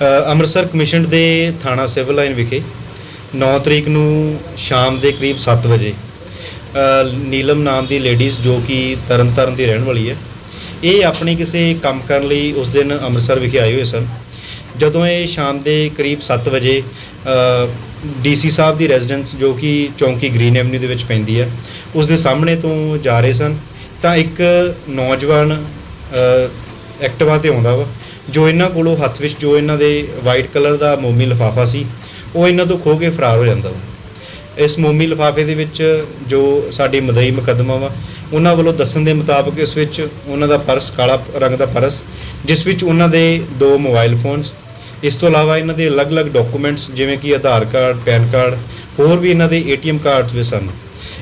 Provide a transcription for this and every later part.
Amritsar commission ਦੇ ਥਾਣਾ civil line ਵਿਖੇ 9 ਤਰੀਕ ਨੂੰ ਸ਼ਾਮ ਦੇ ਕਰੀਬ 7 ਵਜੇ ਨੀਲਮ ਨਾਮ ਦੀ ਲੇਡੀਜ਼ ਜੋ ਕਿ ਤਰਨਤਾਰਨ ਦੀ ਰਹਿਣ ਵਾਲੀ ਹੈ, ਇਹ ਆਪਣੇ ਕਿਸੇ ਕੰਮ ਕਰਨ ਲਈ ਉਸ ਦਿਨ ਅੰਮ੍ਰਿਤਸਰ ਵਿਖੇ ਆਏ ਹੋਏ ਸਨ। ਜਦੋਂ ਇਹ ਸ਼ਾਮ ਦੇ ਕਰੀਬ 7 ਵਜੇ ਡੀਸੀ ਸਾਹਿਬ ਦੀ ਰੈਜ਼ੀਡੈਂਸ ਜੋ ਕਿ ਚੌਂਕੀ ਗ੍ਰੀਨ ਐਵਨਿਊ ਦੇ ਵਿੱਚ ਪੈਂਦੀ ਹੈ, ਉਸ ਦੇ ਸਾਹਮਣੇ ਤੋਂ ਜਾ ਰਹੇ ਸਨ, ਤਾਂ ਇੱਕ ਨੌਜਵਾਨ ਐਕਟਿਵਾ ਤੇ ਆਉਂਦਾ ਵਾ। ਜੋ ਇਹਨਾਂ ਕੋਲੋਂ ਹੱਥ ਵਿੱਚ ਜੋ ਇਹਨਾਂ ਦੇ ਵਾਈਟ ਕਲਰ ਦਾ ਮੋਮੀ ਲਿਫਾਫਾ ਸੀ, ਉਹ ਇਹਨਾਂ ਤੋਂ ਖੋ ਕੇ ਫਰਾਰ ਹੋ ਜਾਂਦਾ ਵਾ। ਇਸ ਮੋਮੀ ਲਿਫਾਫੇ ਦੇ ਵਿੱਚ ਜੋ ਸਾਡੀ ਮਦਈ ਮੁਕੱਦਮਾ ਵਾ, ਉਹਨਾਂ ਵੱਲੋਂ ਦੱਸਣ ਦੇ ਮੁਤਾਬਕ ਇਸ ਵਿੱਚ ਉਹਨਾਂ ਦਾ ਪਰਸ ਕਾਲਾ ਰੰਗ ਦਾ ਪਰਸ, ਜਿਸ ਵਿੱਚ ਉਹਨਾਂ ਦੇ ਦੋ ਮੋਬਾਈਲ ਫੋਨਸ ਇਸ ਤੋਂ ਇਲਾਵਾ ਇਹਨਾਂ ਦੇ ਅਲੱਗ-ਅਲੱਗ ਡਾਕੂਮੈਂਟਸ ਜਿਵੇਂ ਕਿ ਆਧਾਰ ਕਾਰਡ, ਪੈਨ ਕਾਰਡ, ਹੋਰ ਵੀ ਇਹਨਾਂ ਦੇ ਏਟੀਐਮ ਕਾਰਡਸ ਵੀ ਸਨ।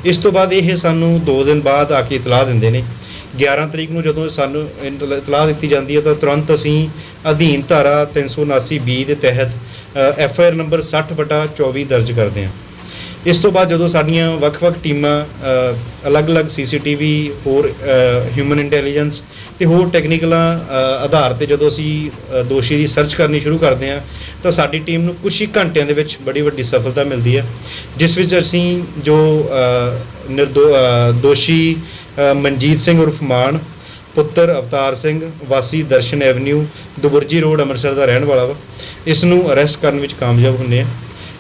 ਇਸ ਤੋਂ ਬਾਅਦ ਇਹ ਸਾਨੂੰ 2 ਦਿਨ ਬਾਅਦ ਆ ਕੇ ਇਤਲਾਹ ਦਿੰਦੇ ਨੇ 11 ਤਰੀਕ ਨੂੰ ਜਦੋਂ ਸਾਨੂੰ ਇਤਲਾ- ਇਤਲਾਹ ਦਿੱਤੀ ਜਾਂਦੀ ਹੈ ਤਾਂ ਤੁਰੰਤ ਅਸੀਂ ਅਧੀਨ ਧਾਰਾ 379 ਬੀ ਦੇ ਤਹਿਤ ਐਫ ਆਈ ਆਰ ਨੰਬਰ 60 ਬਟਾ 24 ਦਰਜ ਕਰਦੇ ਹਾਂ। ਇਸ ਤੋਂ ਬਾਅਦ ਜਦੋਂ ਸਾਡੀਆਂ ਵੱਖ-ਵੱਖ ਟੀਮਾਂ ਅ, ਅਲੱਗ-ਅਲੱਗ ਸੀਸੀਟੀਵੀ ਹੋਰ ਹਿਊਮਨ ਇੰਟੈਲੀਜੈਂਸ ਤੇ ਹੋਰ ਟੈਕਨੀਕਲਾਂ ਆਧਾਰ ਤੇ ਜਦੋਂ ਅਸੀਂ ਦੋਸ਼ੀ ਦੀ ਸਰਚ ਕਰਨੀ ਸ਼ੁਰੂ ਕਰਦੇ ਹਾਂ ਤਾਂ ਸਾਡੀ ਟੀਮ ਨੂੰ ਕੁਝ ਹੀ ਘੰਟਿਆਂ ਦੇ ਵਿੱਚ ਬੜੀ ਵੱਡੀ ਸਫਲਤਾ ਮਿਲਦੀ ਹੈ। ਜਿਸ ਵਿੱਚ ਅਸੀਂ ਜੋ ਨਿਰਦੋ ਦੋਸ਼ੀ ਮਨਜੀਤ ਸਿੰਘ ਉਰਫ ਮਾਨ ਪੁੱਤਰ ਅਵਤਾਰ ਸਿੰਘ ਵਾਸੀ ਦਰਸ਼ਨ ਐਵਨਿਊ ਦੁਬਰਜੀ ਰੋਡ ਅੰਮ੍ਰਿਤਸਰ ਦਾ ਰਹਿਣ ਵਾਲਾ ਵਾ ਇਸ ਨੂੰ ਅਰੈਸਟ ਕਰਨ ਵਿੱਚ ਕਾਮਯਾਬ ਹੁੰਦੇ ਆ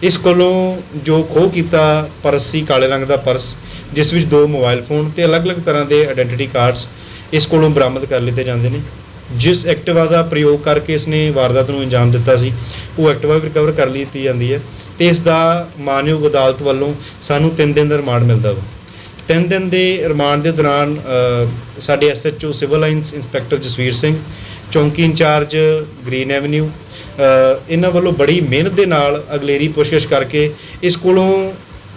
ਇਸ ਕੋਲੋਂ ਜੋ ਖੋਹ ਕੀਤਾ ਪਰਸ ਸੀ, ਕਾਲੇ ਰੰਗ ਦਾ ਪਰਸ, ਜਿਸ ਵਿੱਚ ਦੋ ਮੋਬਾਈਲ ਫੋਨ ਤੇ ਅਲੱਗ-ਅਲੱਗ ਤਰ੍ਹਾਂ ਦੇ ਆਇਡੈਂਟੀਟੀ ਕਾਰਡਸ ਇਸ ਕੋਲੋਂ ਬਰਾਮਦ ਕਰ ਲਿੱਤੇ ਜਾਂਦੇ ਨੇ। ਜਿਸ ਐਕਟਿਵਾ ਦਾ ਪ੍ਰਯੋਗ ਕਰਕੇ ਇਸਨੇ ਵਾਰਦਾਤ ਨੂੰ ਅੰਜਾਮ ਦਿੱਤਾ ਸੀ, ਉਹ ਐਕਟਿਵਾ ਵੀ ਰਿਕਵਰ ਕਰ ਲਈ ਜਾਂਦੀ ਹੈ ਤੇ ਇਸ ਦਾ ਮਾਨਯੋਗ ਅਦਾਲਤ ਵੱਲੋਂ ਸਾਨੂੰ 3 ਦਿਨ ਦਾ ਰਿਮਾਂਡ ਮਿਲਦਾ ਵਾ। ਤਿੰਨ ਦਿਨ ਦੇ ਰਿਮਾਂਡ ਦੇ ਦੌਰਾਨ ਅ, ਸਾਡੇ SHO civil lines inspector Jasvir Singh ਚੌਂਕੀ ਇੰਚਾਰਜ ਗ੍ਰੀਨ ਐਵਨਿਊ ਇਹਨਾਂ ਵੱਲੋਂ ਬੜੀ ਮਿਹਨਤ ਦੇ ਨਾਲ ਅਗਲੇਰੀ ਪੁਸ਼ਕਸ਼ ਕਰਕੇ ਇਸ ਕੋਲੋਂ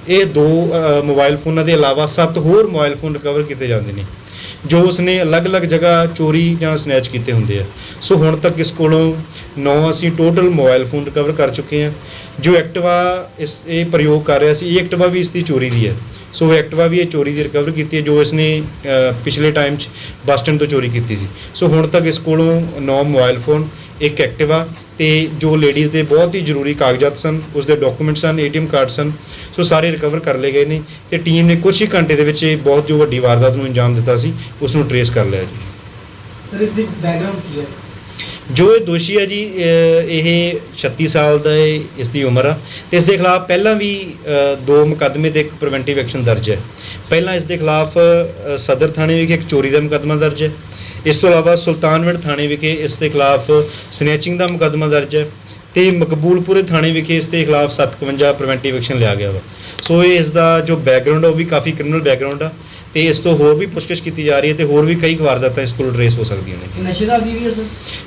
ਇਹ ਦੋ ਅ, ਮੋਬਾਈਲ ਫੋਨਾਂ ਦੇ ਇਲਾਵਾ ਸੱਤ ਹੋਰ ਮੋਬਾਈਲ ਫੋਨ ਰਿਕਵਰ ਕੀਤੇ ਜਾਂਦੇ ਨੇ। ਜੋ ਉਸਨੇ ਅਲੱਗ-ਅਲੱਗ ਜਗ੍ਹਾ ਚੋਰੀ ਜਾਂ ਸਨੈਚ ਕੀਤੇ ਹੁੰਦੇ ਆ। ਸੋ ਹੁਣ ਤੱਕ ਇਸ ਕੋਲੋਂ 9 ਅਸੀਂ ਟੋਟਲ ਮੋਬਾਈਲ ਫੋਨ ਰਿਕਵਰ ਕਰ ਚੁੱਕੇ ਹਾਂ। ਜੋ ਐਕਟਿਵਾ ਇਸ ਇਹ ਪ੍ਰਯੋਗ ਕਰ ਰਿਹਾ ਸੀ ਇਹ ਐਕਟਿਵਾ ਵੀ ਇਸ ਦੀ ਚੋਰੀ ਦੀ ਹੈ। ਸੋ ਇਹ ਐਕਟਿਵਾ ਵੀ ਇਹ ਚੋਰੀ ਦੀ ਰਿਕਵਰ ਕੀਤੀ ਹੈ ਜੋ ਇਸਨੇ ਅ, ਪਿਛਲੇ ਟਾਈਮ 'ਚ ਬੱਸ ਸਟੈਂਡ ਤੋਂ ਚੋਰੀ ਕੀਤੀ ਸੀ। ਸੋ ਹੁਣ ਤੱਕ ਇਸ ਕੋਲੋਂ 9 ਮੋਬਾਈਲ ਫੋਨ ਇੱਕ ਐਕਟਿਵਾ ਤੇ ਜੋ ਲੇਡੀਜ਼ ਦੇ ਬਹੁਤ ਹੀ ਜ਼ਰੂਰੀ ਕਾਗਜ਼ਾਤ ਸਨ ਉਸ ਦੇ ਡਾਕੂਮੈਂਟਸ ਸਨ ਏਟੀਐਮ ਕਾਰਡ ਸਨ ਸੋ ਸਾਰੇ ਰਿਕਵਰ ਕਰ ਲਏ ਗਏ ਨੇ ਤੇ ਟੀਮ ਨੇ ਕੁਝ ਹੀ ਘੰਟੇ ਦੇ ਵਿੱਚ ਇਹ ਬਹੁਤ ਜੋ ਵੱਡੀ ਵਾਰਦਾਤ ਨੂੰ ਅੰਜਾਮ ਦਿੱਤਾ ਸੀ। ਉਸ ਨੂੰ ਟਰੇਸ ਕਰ ਲਿਆ ਜੀ। ਸਰ ਇਸ ਦੀ ਬੈਕਗ੍ਰਾਉਂਡ ਕੀ ਹੈ? ਜੋ ਇਹ ਦੋਸ਼ੀ ਹੈ ਜੀ ਇਹ 36 ਸਾਲ ਦਾ ਹੈ ਇਸ ਦੀ ਉਮਰ ਆ। ਤੇ ਇਸ ਦੇ ਖਿਲਾਫ ਪਹਿਲਾਂ ਵੀ ਦੋ ਮੁਕੱਦਮੇ ਤੇ ਇੱਕ ਪ੍ਰੀਵੈਂਟਿਵ ਐਕਸ਼ਨ ਦਰਜ ਹੈ। ਪਹਿਲਾਂ ਇਸ ਦੇ ਖਿਲਾਫ ਸਦਰ ਥਾਣੇ ਵਿਖੇ ਇੱਕ ਚੋਰੀ ਦਾ ਮੁਕੱਦਮਾ ਦਰਜ ਹੈ। ਇਸ ਤੋਂ ਇਲਾਵਾ ਸੁਲਤਾਨਵਿੰਡ ਥਾਣੇ ਵਿਖੇ ਇਸ ਦੇ ਖਿਲਾਫ ਸਨੈਚਿੰਗ ਦਾ ਮੁਕੱਦਮਾ ਦਰਜ ਹੈ। ਤੇ ਮਕਬੂਲਪੁਰੇ ਥਾਣੇ ਵਿਖੇ ਇਸ ਦੇ ਖਿਲਾਫ 57 ਪ੍ਰੀਵੈਂਟਿਵ ਐਕਸ਼ਨ ਲਿਆ ਗਿਆ ਵਾ। ਸੋ ਇਹ ਇਸ ਦਾ ਜੋ ਬੈਕਗ੍ਰਾਉਂਡ ਆ ਉਹ ਵੀ ਕਾਫੀ ਕ੍ਰਿਮੀਨਲ ਬੈਕਗ੍ਰਾਉਂਡ ਆ। ਤੇ ਇਸ ਤੋਂ ਹੋਰ ਵੀ ਪੁੱਛਗਿੱਛ ਕੀਤੀ ਜਾ ਰਹੀ ਹੈ ਤੇ ਹੋਰ ਵੀ ਕਈ ਵਾਰਦਾਤਾਂ ਇਸ ਕੋਲ ਟਰੇਸ ਹੋ ਸਕਦੀਆਂ ਨੇ। ਨਸ਼ੇ ਦਾ ਆਦੀ ਵੀ ਹੈ ਸਰ?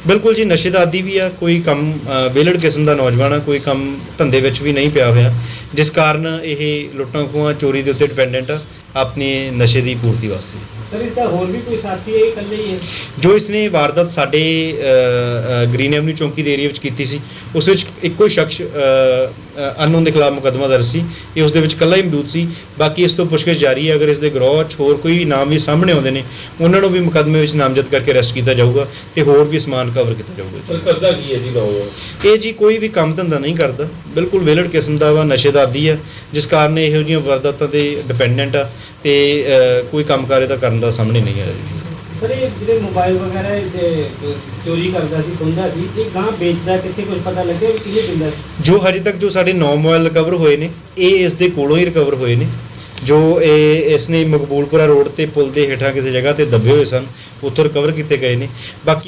ਬਿਲਕੁਲ ਜੀ ਨਸ਼ੇ ਦਾ ਆਦੀ ਵੀ ਆ ਕੋਈ ਕੰਮ ਵਿਹਲੜ ਕਿਸਮ ਦਾ ਨੌਜਵਾਨ ਆ ਕੋਈ ਕੰਮ ਧੰਦੇ ਵਿੱਚ ਵੀ ਨਹੀਂ ਪਿਆ ਹੋਇਆ। ਜਿਸ ਕਾਰਨ ਇਹ ਲੁੱਟਾਂ ਖੋਹਾਂ ਚੋਰੀ ਦੇ ਉੱਤੇ ਡਿਪੈਂਡੈਂਟ ਆ ਆਪਣੇ ਨਸ਼ੇ ਦੀ ਪੂਰਤੀ ਵਾਸਤੇ। ਸਰ ਇਸ ਦਾ ਹੋਰ ਵੀ ਕੋਈ ਸਾਥੀ ਹੈ ਇਹ ਇਕੱਲੇ ਹੀ ਹੈ? ਜੋ ਇਸਨੇ ਵਾਰਦਾਤ ਸਾਡੇ ਗ੍ਰੀਨ ਐਵਨਿਊ ਚੌਂਕੀ ਦੇ ਏਰੀਆ ਵਿੱਚ ਕੀਤੀ ਸੀ ਉਸ ਵਿੱਚ ਇੱਕੋ ਹੀ ਸ਼ਖਸ ਅਨਨੋਨ ਦੇ ਖਿਲਾਫ ਮੁਕੱਦਮਾ ਦਰਜ ਸੀ। ਇਹ ਉਸ ਦੇ ਵਿੱਚ ਇਕੱਲਾ ਹੀ ਮੌਜੂਦ ਸੀ। ਬਾਕੀ ਇਸ ਤੋਂ ਪੁੱਛਗਿੱਛ ਜਾਰੀ ਹੈ ਅਗਰ ਇਸ ਦੇ ਗਰੋਹ 'ਚ ਹੋਰ ਕੋਈ ਵੀ ਨਾਮ ਵੀ ਸਾਹਮਣੇ ਆਉਂਦੇ ਨੇ ਉਹਨਾਂ ਨੂੰ ਵੀ ਮੁਕੱਦਮੇ ਵਿੱਚ ਨਾਮਜ਼ਦ ਕਰਕੇ ਅਰੈਸਟ ਕੀਤਾ ਜਾਊਗਾ ਤੇ ਹੋਰ ਵੀ ਸਮਾਨ ਕਵਰ ਕੀਤਾ ਜਾਊਗਾ ਜੀ। ਪਰ ਕਰਦਾ ਕੀ ਹੈ ਜੀ ਨੌਜਵਾਨ? ਇਹ ਜੀ ਕੋਈ ਵੀ ਕੰਮ ਧੰਦਾ ਨਹੀਂ ਕਰਦਾ। ਬਿਲਕੁਲ ਵਿਲੜ ਕਿਸਮ ਦਾ ਵਾ ਨਸ਼ੇ ਦਾ ਆਦੀ ਹੈ ਜਿਸ ਕਾਰਨ ਇਹ ਇਹੋ ਜਿਹੀਆਂ ਵਾਰਦਾਤਾਂ ਤੇ ਡਿਪੈਂਡੈਂਟ ਆ। ਤੇ ਅ, ਕੋਈ ਕੰਮ ਕਾਰੇ ਤਾਂ ਕਰਨ ਦਾ ਸਾਹਮਣੇ ਨਹੀਂ ਆ ਜੀ। ਸਰ ਇਹ ਜਿਹੜੇ ਮੋਬਾਈਲ ਵਗੈਰਾ ਇਹ ਤੇ ਚੋਰੀ ਕਰਦਾ ਸੀ ਖੁੰਦਾ ਸੀ ਇਹ ਗਾਂ ਵੇਚਦਾ ਕਿੱਥੇ ਕੁਝ ਪਤਾ ਲੱਗਿਆ ਵੀ ਕਿਹਨੇ ਦਿੰਦਾ ਜੋ ਹਜੇ ਤੱਕ ਜੋ ਸਾਡੇ 9 ਮੋਬਾਈਲ ਰਿਕਵਰ ਹੋਏ ਨੇ ਇਹ ਇਸ ਦੇ ਕੋਲੋਂ ਹੀ ਰਿਕਵਰ ਹੋਏ ਨੇ। ਜੋ ਇਹ ਇਸਨੇ ਮਕਬੂਲਪੁਰਾ ਰੋਡ ਤੇ ਪੁਲ ਦੇ ਹੇਠਾਂ ਕਿਸੇ ਜਗ੍ਹਾ ਤੇ ਦੱਬੇ ਹੋਏ ਸਨ ਉੱਥੋਂ ਰਿਕਵਰ ਕੀਤੇ ਗਏ ਨੇ। ਬਾਕੀ